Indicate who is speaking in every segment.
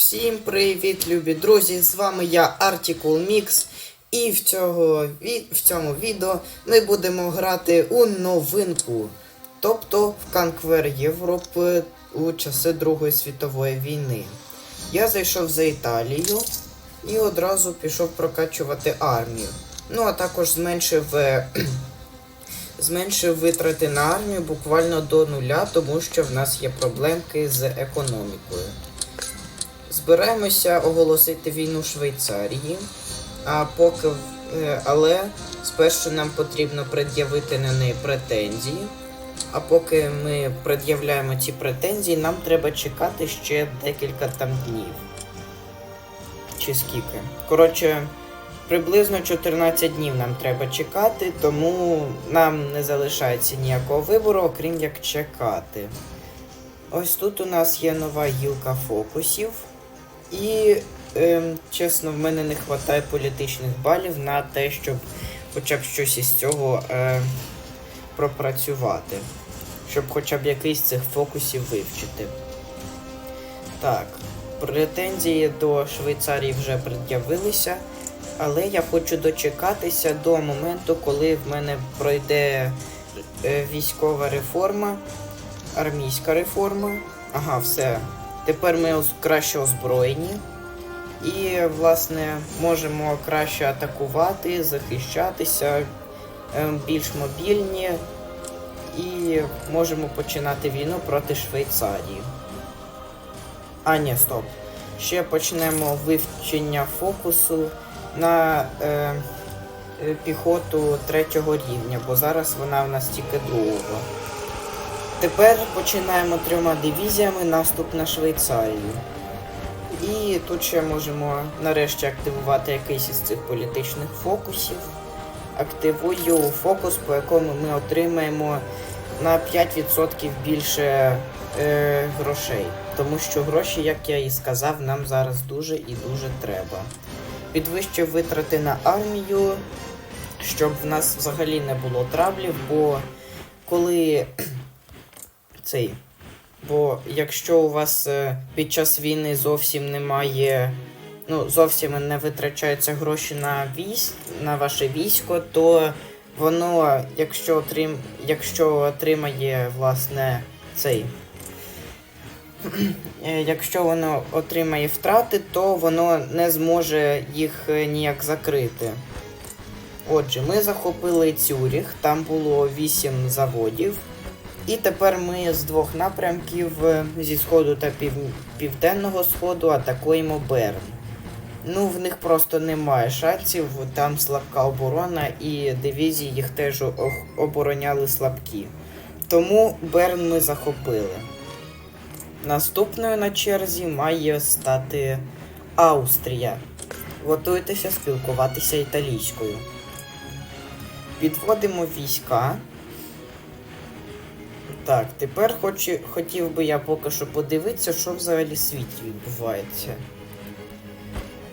Speaker 1: Всім привіт, любі друзі! З вами я Article Mix. І в, цього, в цьому відео ми будемо грати у новинку. Тобто в Conquer Європи у часи Другої світової війни. Я зайшов за Італію і одразу пішов прокачувати армію. Ну а також зменшив, е, зменшив витрати на армію буквально до нуля, тому що в нас є проблемки з економікою. Збираємося оголосити війну Швейцарії, а поки е, але спершу нам потрібно пред'явити на неї претензії. А поки ми пред'являємо ці претензії, нам треба чекати ще декілька там днів. Чи скільки. Коротше, приблизно 14 днів нам треба чекати, тому нам не залишається ніякого вибору, окрім як чекати. Ось тут у нас є нова гілка фокусів. І, ем, чесно, в мене не вистачає політичних балів на те, щоб хоча б щось із цього е, пропрацювати. Щоб хоча б якийсь цих фокусів вивчити. Так, претензії до Швейцарії вже пред'явилися, але я хочу дочекатися до моменту, коли в мене пройде е, військова реформа, армійська реформа. Ага, все. Тепер ми краще озброєні. І, власне, можемо краще атакувати, захищатися, ем, більш мобільні. І можемо починати війну проти Швейцарії. А, ні, стоп. Ще почнемо вивчення фокусу на е, е, піхоту третього рівня, бо зараз вона в нас тільки другого. Тепер починаємо трьома дивізіями наступ на Швейцарію. І тут ще можемо нарешті активувати якийсь із цих політичних фокусів. Активую фокус, по якому ми отримаємо на 5% більше е, грошей. Тому що гроші, як я і сказав, нам зараз дуже і дуже треба. Підвищив витрати на армію, щоб в нас взагалі не було травлів, бо коли цей. Бо якщо у вас е, під час війни зовсім немає, ну, зовсім не витрачаються гроші на військ, на ваше військо, то воно, якщо, отрим, якщо отримає, власне, цей. е, Якщо воно отримає втрати, то воно не зможе їх е, ніяк закрити. Отже, ми захопили Цюріх, там було 8 заводів. І тепер ми з двох напрямків е, зі сходу та пів... південного сходу атакуємо Берн. Ну, в них просто немає шансів, там слабка оборона, і дивізії їх теж обороняли слабкі. Тому Берн ми захопили. Наступною на черзі має стати Австрія. Готуйтеся спілкуватися італійською. Підводимо війська. Так, тепер хочу, хотів би я поки що подивитися, що взагалі в світі відбувається.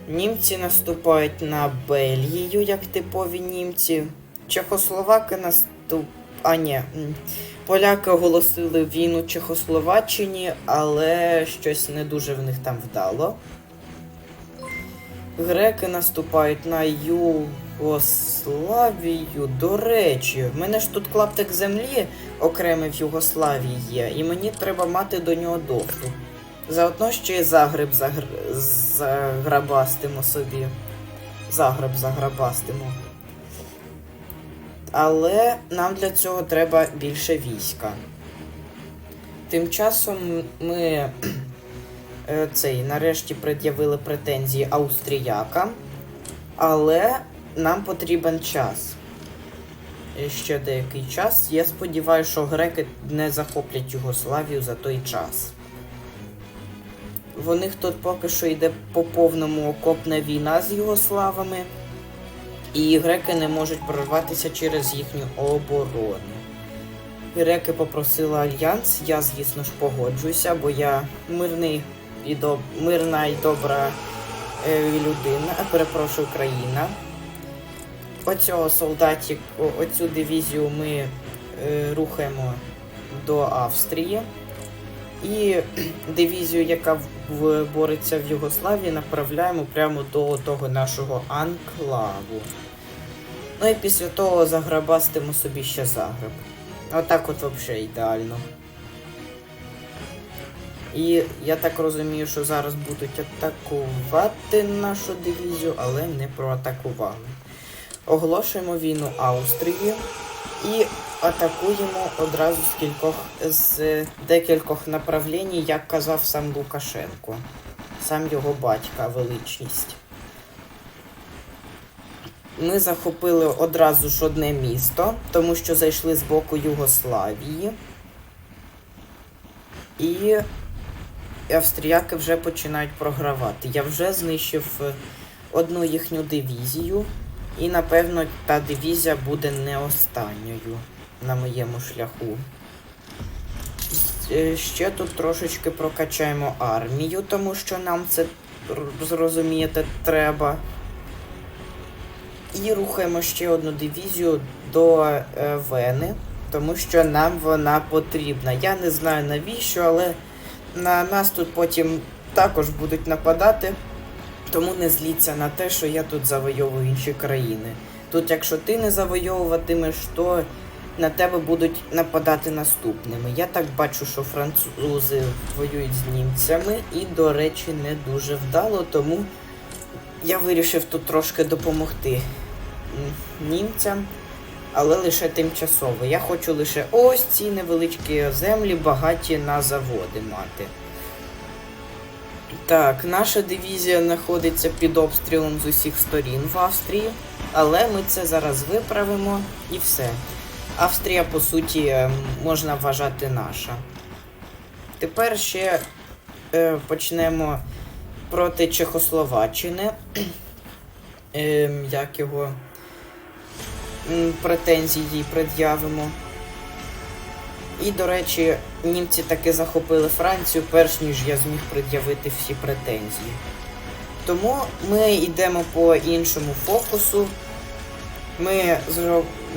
Speaker 1: Німці наступають на Бельгію, як типові німці. Чехословаки наступ... А, ні. Поляки оголосили війну Чехословаччині, але щось не дуже в них там вдало. Греки наступають на Югославію. До речі, в мене ж тут клаптик землі окремий в Югославії є, і мені треба мати до нього доступ. Заодно ще й Загреб загр... заграбастимо собі. Загреб заграбастимо. Але нам для цього треба більше війська. Тим часом ми е, цей нарешті пред'явили претензії австріякам, але нам потрібен час. Ще деякий час. Я сподіваюся, що греки не захоплять Югославію за той час. В них тут поки що йде по повному окопна війна з югославами, і греки не можуть прорватися через їхню оборону. Греки попросили альянс, я, звісно ж, погоджуюся, бо я мирний і доб... мирна і добра е, людина, перепрошую, країна. Оцього солдатів, оцю дивізію ми е, рухаємо до Австрії. І дивізію, яка бореться в Югославії, направляємо прямо до того нашого анклаву. Ну і після того заграбастимо собі ще Загреб. Отак от взагалі ідеально. І я так розумію, що зараз будуть атакувати нашу дивізію, але не проатакували. Оголошуємо війну Австрії і атакуємо одразу з кількох з декількох направлень, як казав сам Лукашенко, сам його батька, величність. Ми захопили одразу ж одне місто, тому що зайшли з боку Югославії. І австріяки вже починають програвати. Я вже знищив е, одну їхню дивізію, і напевно та дивізія буде не останньою на моєму шляху. Е, Ще тут трошечки прокачаємо армію, тому що нам це зрозумієте треба. І рухаємо ще одну дивізію до е, Вени, тому що нам вона потрібна. Я не знаю навіщо, але на нас тут потім також будуть нападати. Тому не зліться на те, що я тут завойовую інші країни. Тут, якщо ти не завойовуватимеш, то на тебе будуть нападати наступними. Я так бачу, що французи воюють з німцями, і, до речі, не дуже вдало, тому я вирішив тут трошки допомогти німцям, але лише тимчасово. Я хочу лише ось ці невеличкі землі, багаті на заводи мати. Так, наша дивізія знаходиться під обстрілом з усіх сторін в Австрії, але ми це зараз виправимо і все. Австрія, по суті, е, можна вважати наша. Тепер ще е, почнемо проти Чехословаччини. Ем, як його претензії пред'явимо. І, до речі, німці таки захопили Францію, перш ніж я зміг пред'явити всі претензії. Тому ми йдемо по іншому фокусу. Ми,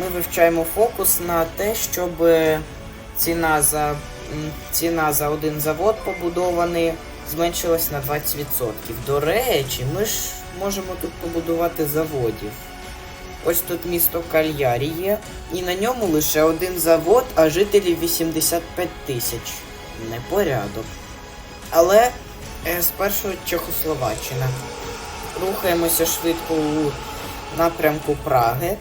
Speaker 1: ми вивчаємо фокус на те, щоб ціна за, ціна за один завод побудований зменшилась на 20%. До речі, ми ж можемо тут побудувати заводів. Ось тут місто Кальярі є, і на ньому лише один завод, а жителів 85 тисяч. Непорядок. Але е, спершу Чехословаччина. Рухаємося швидко у напрямку Праги.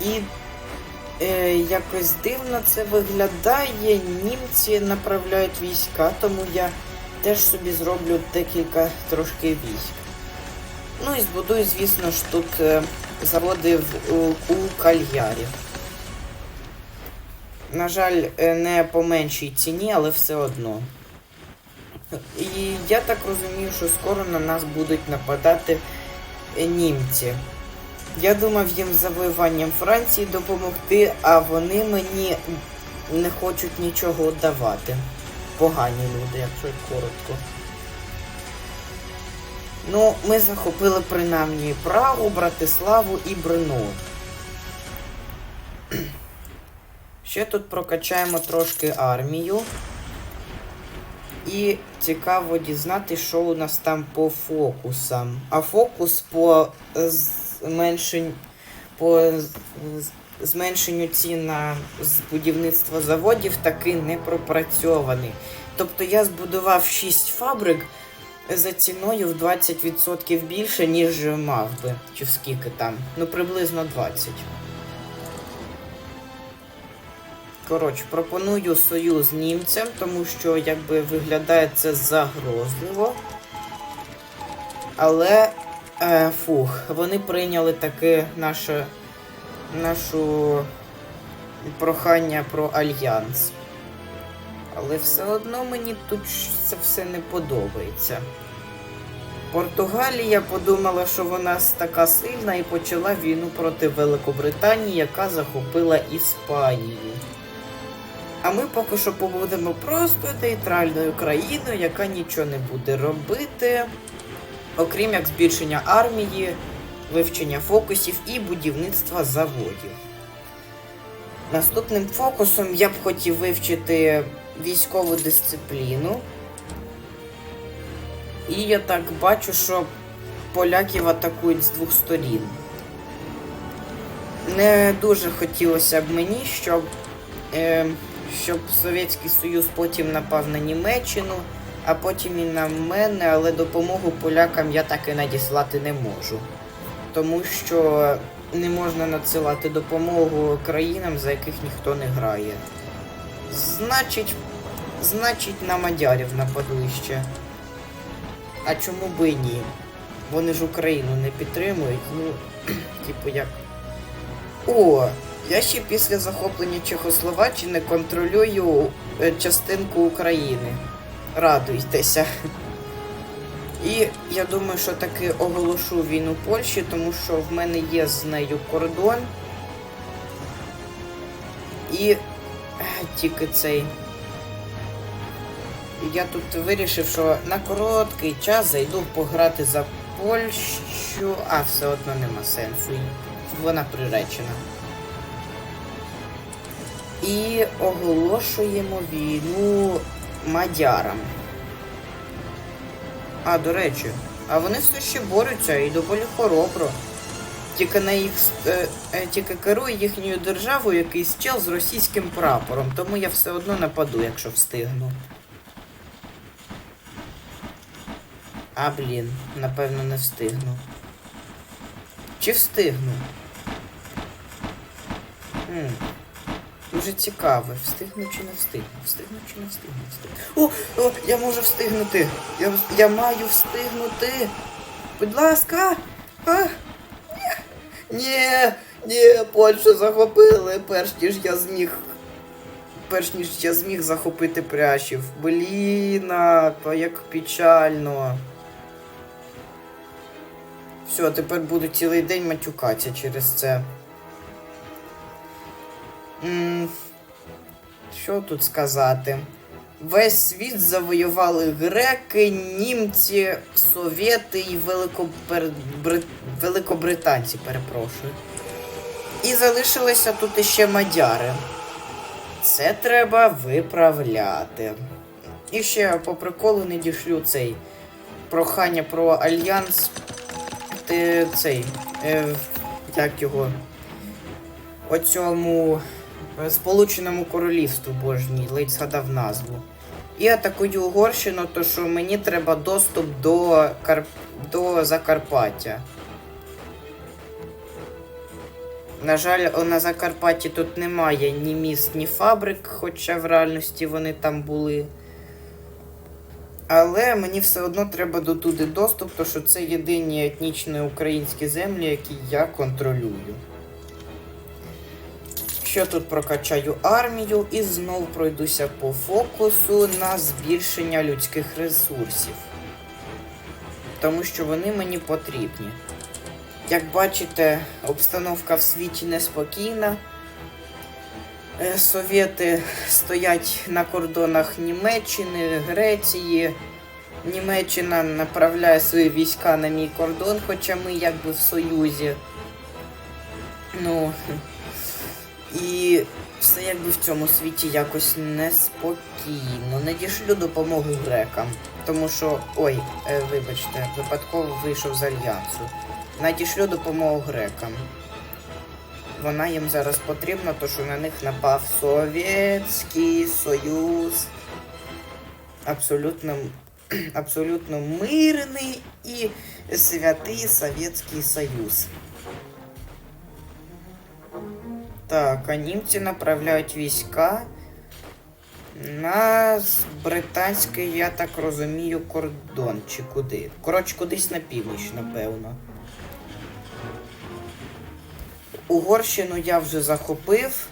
Speaker 1: І е, якось дивно це виглядає. Німці направляють війська, тому я теж собі зроблю декілька трошки військ. Ну і збудую, звісно ж, тут е, заводи у, Кальярі. На жаль, е, не по меншій ціні, але все одно. І я так розумію, що скоро на нас будуть нападати е, німці. Я думав їм завоюванням Франції допомогти, а вони мені не хочуть нічого давати. Погані люди, якщо коротко. Ну, ми захопили принаймні Прагу, Братиславу і Брно. Ще тут прокачаємо трошки армію. І цікаво дізнати, що у нас там по фокусам. А фокус по зменшенню, по зменшенню цін на будівництво заводів таки не пропрацьований. Тобто я збудував 6 фабрик за ціною в 20% більше, ніж мав би. Чи в скільки там? Ну, приблизно 20. Коротше, пропоную союз німцям, тому що якби виглядає це загрозливо. Але е, фух, вони прийняли таке наше нашу прохання про альянс. Але все одно мені тут це все не подобається. Португалія подумала, що вона така сильна і почала війну проти Великобританії, яка захопила Іспанію. А ми поки що побудемо просто нейтральною країною, яка нічого не буде робити, окрім як збільшення армії, вивчення фокусів і будівництва заводів. Наступним фокусом я б хотів вивчити військову дисципліну. І я так бачу, що поляків атакують з двох сторін. Не дуже хотілося б мені, щоб, е, щоб Совєтський Союз потім напав на Німеччину, а потім і на мене, але допомогу полякам я так і надіслати не можу. Тому що не можна надсилати допомогу країнам, за яких ніхто не грає. Значить, значить на мадярів нападу ще. А чому би і ні? Вони ж Україну не підтримують, ну, типу як. О, я ще після захоплення Чехословаччини контролюю е, частинку України. Радуйтеся. І я думаю, що таки оголошу війну Польщі, тому що в мене є з нею кордон. І тільки цей. Я тут вирішив, що на короткий час зайду пограти за Польщу, а все одно нема сенсу. Вона приречена. І оголошуємо війну мадярам. А, до речі, а вони все ще борються і доволі хоробро. Тільки на їх е, е, тільки керує їхньою державою якийсь чел з російським прапором, тому я все одно нападу, якщо встигну. А, блін, напевно, не встигну. Чи встигну? Хм. Дуже цікаво, встигну чи не встигну, встигну чи не встигну, встигну. О, о, я можу встигнути. Я, я маю встигнути. Будь ласка. А? Ні, ні, Польщу захопили, перш ніж я зміг. Перш ніж я зміг захопити прящів. Блін, то як печально. Все, тепер буду цілий день матюкатися через це. Що тут сказати? Весь світ завоювали греки, німці, совєти і Великобр... Бри- великобританці, перепрошую. І залишилися тут іще мадяри. Це треба виправляти. І ще по приколу не дішлю цей прохання про альянс. Ти цей. Е, як його? Оцьому е, Сполученому Королівству божній, ледь згадав назву. І атакую Угорщину, то що мені треба доступ до, Кар... до Закарпаття. На жаль, на Закарпатті тут немає ні міст, ні фабрик, хоча в реальності вони там були. Але мені все одно треба до туди доступ, тому що це єдині етнічні українські землі, які я контролюю. Що тут прокачаю армію і знов пройдуся по фокусу на збільшення людських ресурсів. Тому що вони мені потрібні. Як бачите, обстановка в світі неспокійна. Е, Совєти стоять на кордонах Німеччини, Греції. Німеччина направляє свої війська на мій кордон, хоча ми якби в Союзі. Ну. І все якби в цьому світі якось неспокійно. Не дішлю допомогу грекам. Тому що. Ой, е, вибачте, випадково вийшов з альянсу. Надішлю допомогу грекам. Вона їм зараз потрібна, то що на них напав Совєтський Союз. Абсолютно, абсолютно мирний і святий Совєтський Союз. Так, а німці направляють війська на британський, я так розумію, кордон чи куди. Коротше, кудись на північ, напевно. Угорщину я вже захопив,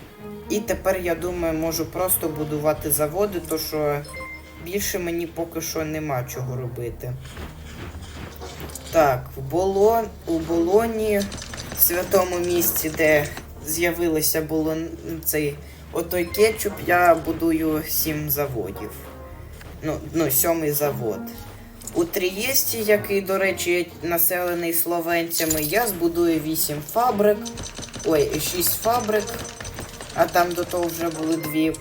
Speaker 1: і тепер, я думаю, можу просто будувати заводи, то що більше мені поки що нема чого робити. Так, в Болон, у Болоні, святому місці, де з'явилося було цей отой кетчуп, я будую сім заводів. Ну, ну, сьомий завод. У Трієсті, який, до речі, населений словенцями, я збудую 8 фабрик. Ой, 6 фабрик. а там до того вже були дві.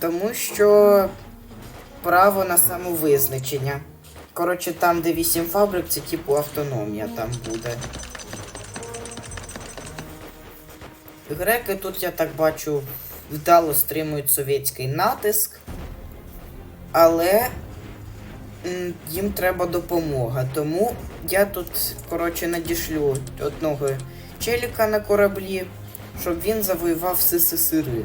Speaker 1: Тому що право на самовизначення. Коротше, там, де 8 фабрик, це типу автономія там буде. Греки тут, я так бачу, вдало стримують совєтський натиск, але їм треба допомога. Тому я тут, коротше, надішлю одного челіка на кораблі, щоб він завоював СССРи.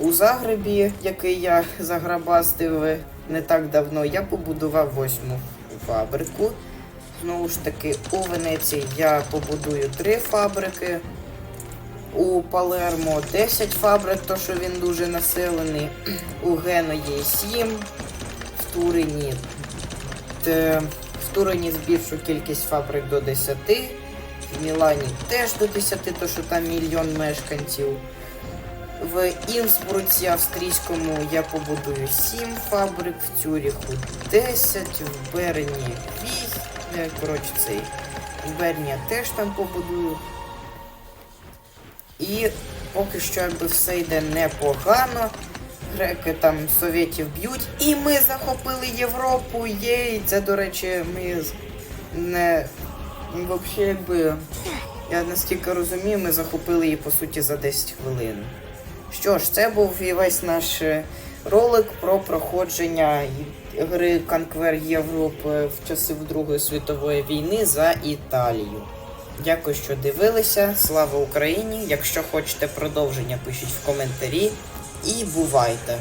Speaker 1: У Загребі, який я заграбастив не так давно, я побудував восьму фабрику. Знову ж таки, у Венеції я побудую три фабрики. У Палермо 10 фабрик, то що він дуже населений. У Геної 7. В Турині. Те, в Турині збільшу кількість фабрик до 10. В Мілані теж до 10, то що там мільйон мешканців. В Інсбруці австрійському я побудую 7 фабрик, в Цюріху 10, в Берні 8. Коротше, цей. В Берні я теж там побудую. І поки що якби все йде непогано. Греки там совєтів б'ють. І ми захопили Європу. Єй! Це, до речі, ми не. Взагалі, якби. Я наскільки розумію, ми захопили її по суті за 10 хвилин. Що ж, це був і весь наш е, ролик про проходження гри Conquer Європи в часи Другої світової війни за Італію. Дякую, що дивилися. Слава Україні! Якщо хочете продовження, пишіть в коментарі. І бувайте!